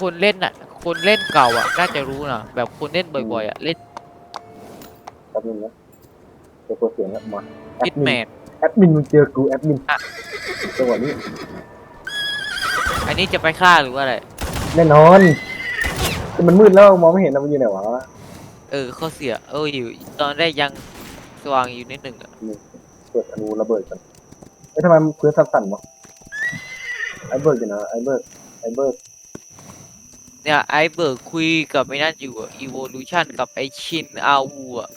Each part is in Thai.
คนเล่นอะ คนเล่นเก่าอะ น่าจะรู้นะแบบคนเล่นบ่อยๆอะ เล่นแป๊บนึงนะเจอตัวเสียงแล้วมาแอพิดทมิแมนนแอดมินมึงเจอกูแอดมินอะจังหวะนี้อันนี้จะไปฆ่าหรือว่าอะไร แน่นอนแต่มันมืดแล้วมองไม่เห็นนะมันอยู่ไหนวะเออข้อเสีย เอออยู่ ตอนแรกยังสว่างอยู่นิดหนึ่งอะเปิดอนูระเบิดกันเอ้ยทำไมพื้นสั่นๆวะไอเบิร์กอยู่นะไอเบิร์กไอเบิร์ก เนี่ยไอเบิร์กคุยกับไอ้นั่นอยู่อะ evolution กับไอชินอาวูอะ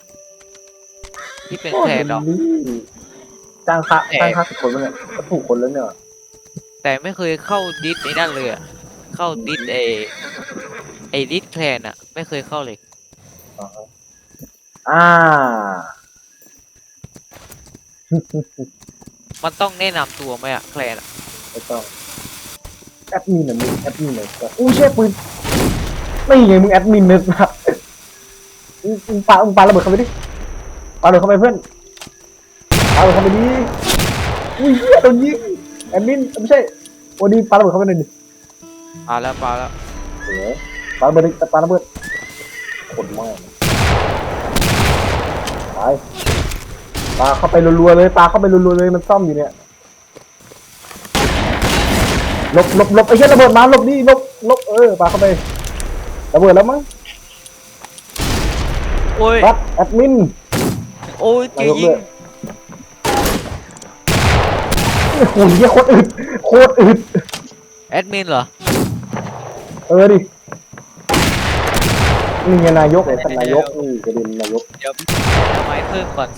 ที่เป็นแผลดอก จ้างค่าแหม่จ้างค่าสิบคนแล้วเนี่ยก็ถูกคนแล้วเนี่ยแต่ไม่เคยเข้าดิสไอ้นั่นเลยอะเข้าดิสไอไอดิสแคลนอะไม่เคยเข้าเลยอ่าฮะอ่า มันต้องแนะนำตัวไหมอะแคลนอะไม่ต้อง แอดมินอะมึงแอดมินเลยอู้เช่ปืนไม่ไงมึงแอดมินเลยปะมึงมึงปามึงปาระเบิดเข้าไปดิปาระเบิดเข้าไปเพื่อนปาระเบิดเข้าไปดิอุ้ยเหี้ยโดนยิงแอดมินไม่ใช่โอ้ดีปาระเบิดเข้าไปหน่อยดิปาแล้วปาแล้วเออปาระเบิดดิปาระเบิดขนมากไปปาเข้าไปรัวๆเลยปาเข้าไปรัวๆเลยมันซ่อมอยู่เนี่ยห ลบหลบหลบไอ้เหี้ยระเบิดมาหลบดิหลบหลบเออปาเข้าไประเบิดแล้วมั้งโอ้ย รับแอดมิน โอ้ยเจนายกยิเลงยโอ้โหเหี้ยโคตรอึดโคตรอึดแอดมินเหรอ เออดินี่ไงนายกไอ้ท่านนายกนี่กระเด็นนายกเดี๋ยวทำไมเพิ่มก่อน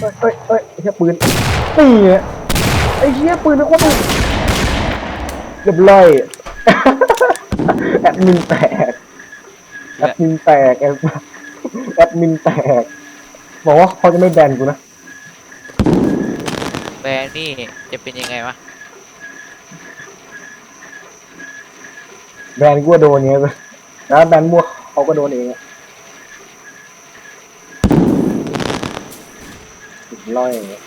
เอ้ยเอ้ยเอ้ยไอ้เหี้ยปืนนี่ ไงไอ้เหี้ยปืนไม่โคตรอึดเรียบร้อยแอดมินแตกแอดมินแตกแอดแอดมินแตกบอกว่าเขาจะไม่แบนกูนะแบรนด์นี่จะเป็นยังไงวะแบนกูก็โดนเงี้ยแล้วแบนมั่วเขาก็โดนเองอะร้อยอย่างเงี้ย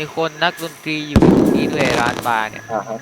มีคนนักดนตรีอยู่นี่ด้วยร้านบาร์เนี่ย อ่าฮะ